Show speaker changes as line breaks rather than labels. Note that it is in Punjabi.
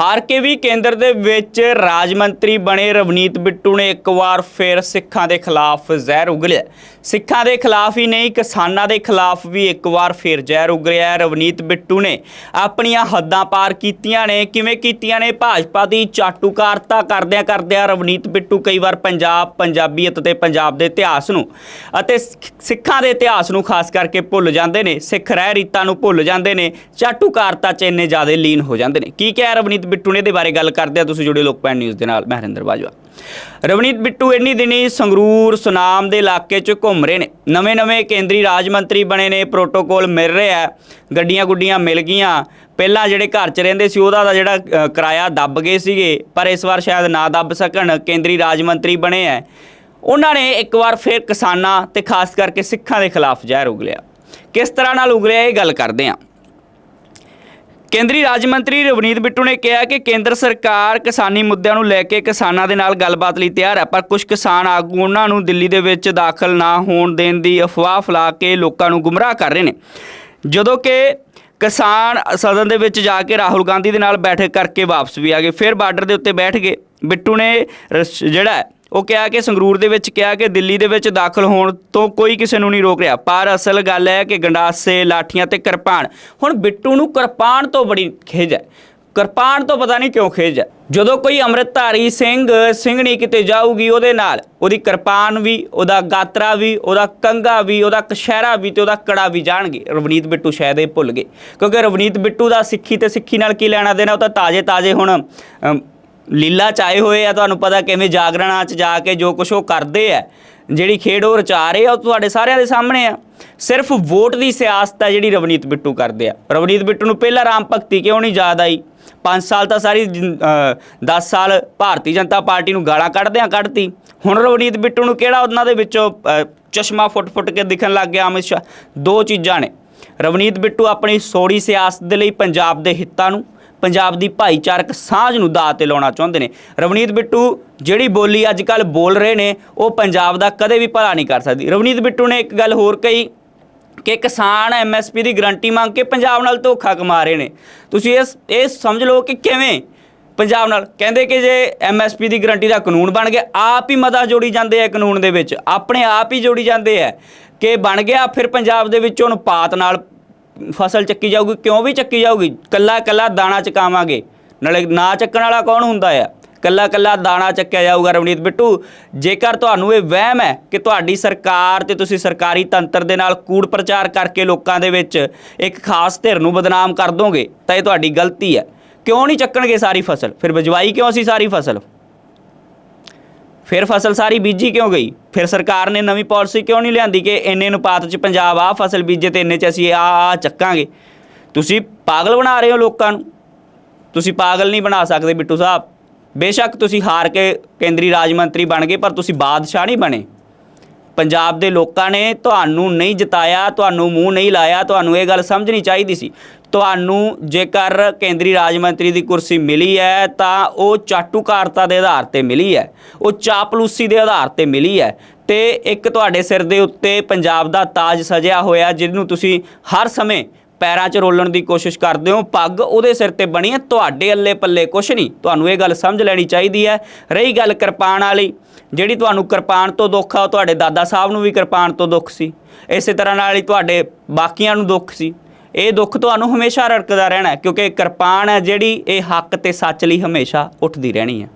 ਹਾਰ ਕੇ ਵੀ ਕੇਂਦਰ ਦੇ ਵਿੱਚ ਰਾਜ ਮੰਤਰੀ ਬਣੇ ਰਵਨੀਤ ਬਿੱਟੂ ਨੇ ਇੱਕ ਵਾਰ ਫਿਰ ਸਿੱਖਾਂ ਦੇ ਖਿਲਾਫ ਜ਼ਹਿਰ ਉਗਲਿਆ ਸਿੱਖਾਂ ਦੇ ਖਿਲਾਫ ਹੀ ਨਹੀਂ, ਕਿਸਾਨਾਂ ਦੇ ਖਿਲਾਫ ਵੀ ਇੱਕ ਵਾਰ ਫਿਰ ਜ਼ਹਿਰ ਉਗਲਿਆ ਰਵਨੀਤ ਬਿੱਟੂ ਨੇ ਆਪਣੀਆਂ ਹੱਦਾਂ ਪਾਰ ਕੀਤੀਆਂ ਨੇ। ਕਿਵੇਂ ਕੀਤੀਆਂ ਨੇ? ਭਾਜਪਾ ਦੀ ਚਾਟੂਕਾਰਤਾ ਕਰਦਿਆਂ ਕਰਦਿਆਂ ਰਵਨੀਤ ਬਿੱਟੂ ਕਈ ਵਾਰ ਪੰਜਾਬ, ਪੰਜਾਬੀਅਤ ਤੇ ਪੰਜਾਬ ਦੇ ਇਤਿਹਾਸ ਨੂੰ ਅਤੇ ਸਿੱਖਾਂ ਦੇ ਇਤਿਹਾਸ ਨੂੰ ਖਾਸ ਕਰਕੇ ਭੁੱਲ ਜਾਂਦੇ ਨੇ। ਸਿੱਖ ਰਹਿ ਰੀਤਾਂ ਨੂੰ ਭੁੱਲ ਜਾਂਦੇ ਨੇ। ਚਾਟੂਕਾਰਤਾ 'ਚ ਇੰਨੇ ਜ਼ਿਆਦਾ ਲੀਨ ਹੋ ਜਾਂਦੇ ਨੇ। ਕੀ ਕਿਹਾ ਰਵਨੀਤ ਬਿੱਟੂ ਨੇ ਇਹਦੇ ਬਾਰੇ ਗੱਲ ਕਰਦੇ ਆ। ਤੁਸੀਂ ਜੁੜੇ ਲੋਕ ਪੈਨ ਨਿਊਜ਼ ਦੇ ਨਾਲ। ਮੈਂ ਹਰਿੰਦਰ ਬਾਜਵਾ। ਰਵਨੀਤ ਬਿੱਟੂ ਇੰਨੀ ਦਿਨੀ ਸੰਗਰੂਰ, ਸੁਨਾਮ ਦੇ ਇਲਾਕੇ 'ਚ ਘੁੰਮ ਰਹੇ ਨੇ। ਨਵੇਂ-ਨਵੇਂ ਕੇਂਦਰੀ ਰਾਜ ਮੰਤਰੀ ਬਣੇ ਨੇ ਪ੍ਰੋਟੋਕੋਲ ਮਿਲ ਰਿਹਾ ਗੱਡੀਆਂ ਗੁੱਡੀਆਂ ਮਿਲ ਗਈਆਂ। ਪਹਿਲਾਂ ਜਿਹੜੇ ਘਰ 'ਚ ਰਹਿੰਦੇ ਸੀ, ਉਹਦਾ ਦਾ ਜਿਹੜਾ ਕਿਰਾਇਆ ਦੱਬ ਗਏ ਸੀਗੇ। ਪਰ ਇਸ ਵਾਰ ਸ਼ਾਇਦ ਨਾ ਦੱਬ ਸਕਣ, ਕੇਂਦਰੀ ਰਾਜ ਮੰਤਰੀ ਬਣੇ ਐ ਉਹਨਾਂ ਨੇ ਇੱਕ ਵਾਰ ਫਿਰ ਕਿਸਾਨਾਂ ਤੇ ਖਾਸ ਕਰਕੇ ਸਿੱਖਾਂ ਦੇ ਖਿਲਾਫ ਜ਼ਹਿਰ ਉਗਲਿਆ। ਕਿਸ ਤਰ੍ਹਾਂ ਨਾਲ ਉਗਲਿਆ, ਇਹ ਗੱਲ ਕਰਦੇ ਹਾਂ। ਕੇਂਦਰੀ ਰਾਜ ਮੰਤਰੀ ਰਵਨੀਤ ਬਿੱਟੂ ਨੇ ਕਿਹਾ ਕਿ ਕੇਂਦਰ ਸਰਕਾਰ ਕਿਸਾਨੀ ਮੁੱਦਿਆਂ ਨੂੰ ਲੈ ਕੇ ਕਿਸਾਨਾਂ ਦੇ ਨਾਲ ਗੱਲਬਾਤ ਲਈ ਤਿਆਰ ਹੈ, ਪਰ ਕੁਝ ਕਿਸਾਨ ਆਗੂ ਉਹਨਾਂ ਨੂੰ ਦਿੱਲੀ ਦੇ ਵਿੱਚ ਦਾਖਲ ਨਾ ਹੋਣ ਦੇਣ ਦੀ ਅਫਵਾਹ ਫੈਲਾ ਕੇ ਲੋਕਾਂ ਨੂੰ ਗੁੰਮਰਾਹ ਕਰ ਰਹੇ ਨੇ। ਜਦੋਂ ਕਿ ਕਿਸਾਨ ਸਦਨ ਦੇ ਵਿੱਚ ਜਾ ਕੇ ਰਾਹੁਲ ਗਾਂਧੀ ਦੇ ਨਾਲ ਬੈਠਕ ਕਰਕੇ ਵਾਪਸ ਵੀ ਆ ਗਏ, ਫਿਰ ਬਾਰਡਰ ਦੇ ਉੱਤੇ ਬੈਠ ਗਏ। ਬਿੱਟੂ ਨੇ ਰਸ- ਜਿਹੜਾ ਉਹ ਕਿਹਾ ਕਿ ਸੰਗਰੂਰ ਦੇ ਵਿੱਚ ਕਿਹਾ ਕਿ ਦਿੱਲੀ ਦੇ ਵਿੱਚ ਦਾਖਲ ਹੋਣ ਤੋਂ ਕੋਈ ਕਿਸੇ ਨੂੰ ਨਹੀਂ ਰੋਕ ਰਿਹਾ। ਪਰ ਅਸਲ ਗੱਲ ਹੈ ਕਿ ਗੰਡਾਸੇ, ਲਾਠੀਆਂ ਤੇ ਕਿਰਪਾਨ। ਹੁਣ ਬਿੱਟੂ ਨੂੰ ਕਿਰਪਾਨ ਤੋਂ ਬੜੀ ਖਿਜ ਹੈ। ਕਿਰਪਾਨ ਤੋਂ ਪਤਾ ਨਹੀਂ ਕਿਉਂ ਖਿਜ ਹੈ। ਜਦੋਂ ਕੋਈ ਅੰਮ੍ਰਿਤਧਾਰੀ ਸਿੰਘ ਸਿੰਘਣੀ ਕਿਤੇ ਜਾਊਗੀ ਉਹਦੇ ਨਾਲ, ਉਹਦੀ ਕਿਰਪਾਨ ਵੀ, ਉਹਦਾ ਗਾਤਰਾ ਵੀ, ਉਹਦਾ ਕੰਗਾ ਵੀ, ਉਹਦਾ ਕਸ਼ਹਿਰਾ ਵੀ ਤੇ ਉਹਦਾ ਕੜਾ ਵੀ ਜਾਣਗੇ। ਰਵਨੀਤ ਬਿੱਟੂ ਸ਼ਾਇਦ ਇਹ ਭੁੱਲ ਗਏ। ਕਿਉਂਕਿ ਰਵਨੀਤ ਬਿੱਟੂ ਦਾ ਸਿੱਖੀ ਤੇ ਸਿੱਖੀ ਨਾਲ ਕੀ ਲੈਣਾ ਦੇਣਾ, ਉਹ ਤਾਂ ਤਾਜ਼ੇ ਤਾਜ਼ੇ ਹੁਣ ਲੀਲਾ ਚ ਆਏ ਹੋਏ ਆ, ਤੁਹਾਨੂੰ ਪਤਾ ਕਿਵੇਂ ਜਾਗਰਣਾਂ ਚ ਜਾ ਕੇ ਜੋ ਕੁਝ ਉਹ ਕਰਦੇ ਆ। ਜਿਹੜੀ ਖੇਡ ਉਹ ਰਚਾ ਰਹੇ ਆ, ਉਹ ਤੁਹਾਡੇ ਸਾਰਿਆਂ ਦੇ ਸਾਹਮਣੇ ਆ। ਸਿਰਫ ਵੋਟ ਦੀ ਸਿਆਸਤ ਹੈ ਜਿਹੜੀ ਰਵਨੀਤ ਬਿੱਟੂ ਕਰਦੇ ਆ। ਰਵਨੀਤ ਬਿੱਟੂ ਨੂੰ ਪਹਿਲਾਂ ਰਾਮ ਭਗਤੀ ਕਿਉਂ ਨਹੀਂ ਯਾਦ ਆਈ? 5 ਸਾਲ ਤਾਂ ਸਾਰੀ 10 ਸਾਲ ਭਾਰਤੀ ਜਨਤਾ ਪਾਰਟੀ ਨੂੰ ਗਾਲਾਂ ਕੱਢਦਿਆਂ ਕੱਢਤੀ। ਹੁਣ ਰਵਨੀਤ ਬਿੱਟੂ ਨੂੰ ਕਿਹੜਾ ਉਹਨਾਂ ਦੇ ਵਿੱਚੋਂ ਚਸ਼ਮਾ ਫੁੱਟ-ਫੁੱਟ ਕੇ ਦਿਖਣ ਲੱਗ ਗਿਆ ਅਮਿਤ ਸ਼ਾਹ? ਦੋ ਚੀਜ਼ਾਂ ਨੇ। ਰਵਨੀਤ ਬਿੱਟੂ ਆਪਣੀ ਸੋੜੀ ਸਿਆਸਤ ਦੇ ਲਈ ਪੰਜਾਬ ਦੇ ਹਿੱਤਾਂ ਨੂੰ ਪੰਜਾਬ ਦੀ ਭਾਈਚਾਰਕ ਸਾਂਝ ਨੂੰ ਦਾਅ ਤੇ ਲਾਉਣਾ ਚਾਹੁੰਦੇ ਨੇ। ਰਵਨੀਤ ਬਿੱਟੂ ਜਿਹੜੀ ਬੋਲੀ ਅੱਜ ਕੱਲ ਬੋਲ ਰਹੇ ਨੇ, ਉਹ ਪੰਜਾਬ ਦਾ ਕਦੇ ਵੀ ਭਲਾ ਨਹੀਂ ਕਰ ਸਕਦੀ। ਰਵਨੀਤ ਬਿੱਟੂ ਨੇ ਇੱਕ ਗੱਲ ਹੋਰ ਕਹੀ ਕਿ ਕਿਸਾਨ ਐਮਐਸਪੀ ਦੀ ਗਰੰਟੀ ਮੰਗ ਕੇ ਪੰਜਾਬ ਨਾਲ ਧੋਖਾ ਕਮਾ ਰਹੇ ਨੇ। ਤੁਸੀਂ ਇਸ, ਇਹ ਸਮਝ ਲਓ ਕਿ ਕਿਵੇਂ ਪੰਜਾਬ ਨਾਲ। ਕਹਿੰਦੇ ਕਿ ਜੇ ਐਮਐਸਪੀ ਦੀ ਗਰੰਟੀ ਦਾ ਕਾਨੂੰਨ ਬਣ ਗਿਆ, ਆਪ ਹੀ ਮਤਾ ਜੋੜੀ ਜਾਂਦੇ ਆ ਕਾਨੂੰਨ ਦੇ ਵਿੱਚ। ਆਪਣੇ ਆਪ ਹੀ ਜੋੜੀ ਜਾਂਦੇ ਆ ਕਿ ਬਣ ਗਿਆ, ਫਿਰ ਪੰਜਾਬ ਦੇ ਵਿੱਚ ਉਹਨੂੰ ਪਾਤ ਨਾਲ ਫਸਲ ਚੱਕੀ ਜਾਊਗੀ, ਕਿਉਂ ਵੀ ਚੱਕੀ ਜਾਊਗੀ? ਕੱਲਾ ਕੱਲਾ ਦਾਣਾ ਚਕਾਵਾਂਗੇ। ਨਾਲੇ ਨਾ ਚੱਕਣ ਵਾਲਾ ਕੌਣ ਹੁੰਦਾ ਆ? ਕੱਲਾ ਕੱਲਾ ਦਾਣਾ ਚੱਕਿਆ ਜਾਊਗਾ ਰਵਨੀਤ ਬਿੱਟੂ। ਜੇਕਰ ਤੁਹਾਨੂੰ ਇਹ ਵਹਿਮ ਹੈ ਕਿ ਤੁਹਾਡੀ ਸਰਕਾਰ ਤੇ ਤੁਸੀਂ ਸਰਕਾਰੀ ਤੰਤਰ ਦੇ ਨਾਲ ਕੂੜ ਪ੍ਰਚਾਰ ਕਰਕੇ ਲੋਕਾਂ ਦੇ ਵਿੱਚ ਇੱਕ ਖਾਸ ਧਿਰ ਨੂੰ ਬਦਨਾਮ ਕਰ ਦੋਗੇ, ਤਾਂ ਇਹ ਤੁਹਾਡੀ ਗਲਤੀ ਹੈ। ਕਿਉਂ ਨਹੀਂ ਚੱਕਣਗੇ ਸਾਰੀ ਫਸਲ? ਫਿਰ ਬਜਵਾਈ ਕਿਉਂ ਸੀ ਸਾਰੀ ਫਸਲ? ਫਿਰ ਫਸਲ ਸਾਰੀ ਬੀਜੀ ਕਿਉਂ ਗਈ? ਫਿਰ ਸਰਕਾਰ ਨੇ ਨਵੀਂ ਪਾਲਿਸੀ ਕਿਉਂ ਨਹੀਂ ਲਿਆਂਦੀ ਕਿ ਇੰਨੇ ਅਨੁਪਾਤ 'ਚ ਪੰਜਾਬ ਆ ਫਸਲ ਬੀਜੇ ਤੇ ਇੰਨੇ 'ਚ ਅਸੀਂ ਆ ਆ ਚੱਕਾਂਗੇ? ਤੁਸੀਂ ਪਾਗਲ ਬਣਾ ਰਹੇ ਹੋ ਲੋਕਾਂ ਨੂੰ। ਤੁਸੀਂ ਪਾਗਲ ਨਹੀਂ ਬਣਾ ਸਕਦੇ ਬਿੱਟੂ ਸਾਹਿਬ। ਬੇਸ਼ੱਕ ਤੁਸੀਂ ਹਾਰ ਕੇ ਕੇਂਦਰੀ ਰਾਜ ਮੰਤਰੀ ਬਣ ਗਏ, ਪਰ ਤੁਸੀਂ ਬਾਦਸ਼ਾਹ ਨਹੀਂ ਬਣੇ। ਪੰਜਾਬ ਦੇ ਲੋਕਾਂ ਨੇ ਤੁਹਾਨੂੰ ਨਹੀਂ ਜਿਤਾਇਆ, ਤੁਹਾਨੂੰ ਮੂੰਹ ਨਹੀਂ ਲਾਇਆ, ਤੁਹਾਨੂੰ ਇਹ ਗੱਲ ਸਮਝਣੀ ਚਾਹੀਦੀ ਸੀ। ਤੁਹਾਨੂੰ ਜੇਕਰ ਕੇਂਦਰੀ ਰਾਜ ਮੰਤਰੀ ਦੀ ਕੁਰਸੀ ਮਿਲੀ ਹੈ, ਤਾਂ ਉਹ ਚਾਟੂਕਾਰਤਾ ਦੇ ਆਧਾਰ ਤੇ ਮਿਲੀ ਹੈ, ਉਹ ਚਾਪਲੂਸੀ ਦੇ ਆਧਾਰ ਤੇ ਮਿਲੀ ਹੈ ਤੇ ਇੱਕ ਤੁਹਾਡੇ ਸਿਰ ਦੇ ਉੱਤੇ ਪੰਜਾਬ ਦਾ ਤਾਜ ਸਜਿਆ ਹੋਇਆ, ਜਿਹਨੂੰ ਤੁਸੀਂ ਹਰ ਸਮੇਂ ਪੈਰਾਂ 'ਚ ਰੋਲਣ ਦੀ ਕੋਸ਼ਿਸ਼ ਕਰਦੇ ਹੋ, ਪੱਗ ਉਹਦੇ ਸਿਰ ਤੇ ਬਣੀ ਹੈ, ਤੁਹਾਡੇ ਅੱਲੇ ਪੱਲੇ ਕੁਛ ਨਹੀਂ। ਤੁਹਾਨੂੰ ਇਹ ਗੱਲ ਸਮਝ ਲੈਣੀ ਚਾਹੀਦੀ ਹੈ। ਰਹੀ ਗੱਲ ਕਿਰਪਾਨ ਵਾਲੀ, ਜਿਹੜੀ ਤੁਹਾਨੂੰ ਕਿਰਪਾਨ ਤੋਂ ਦੁੱਖ ਆ, ਉਹ ਤੁਹਾਡੇ ਦਾਦਾ ਸਾਹਿਬ ਨੂੰ ਵੀ ਕਿਰਪਾਨ ਤੋਂ ਦੁੱਖ ਸੀ। ਇਸੇ ਤਰ੍ਹਾਂ ਨਾਲ ਹੀ ਤੁਹਾਡੇ ਬਾਕੀਆਂ ਨੂੰ ਦੁੱਖ ਸੀ। ਇਹ ਦੁੱਖ ਤੁਹਾਨੂੰ ਹਮੇਸ਼ਾ ਰੜਕਦਾ ਰਹਿਣਾ ਕਿਉਂਕਿ ਕਿਰਪਾਨ ਹੈ ਜਿਹੜੀ ਇਹ ਹੱਕ ਤੇ ਸੱਚ ਲਈ ਹਮੇਸ਼ਾ ਉੱਠਦੀ ਰਹਿਣੀ ਹੈ।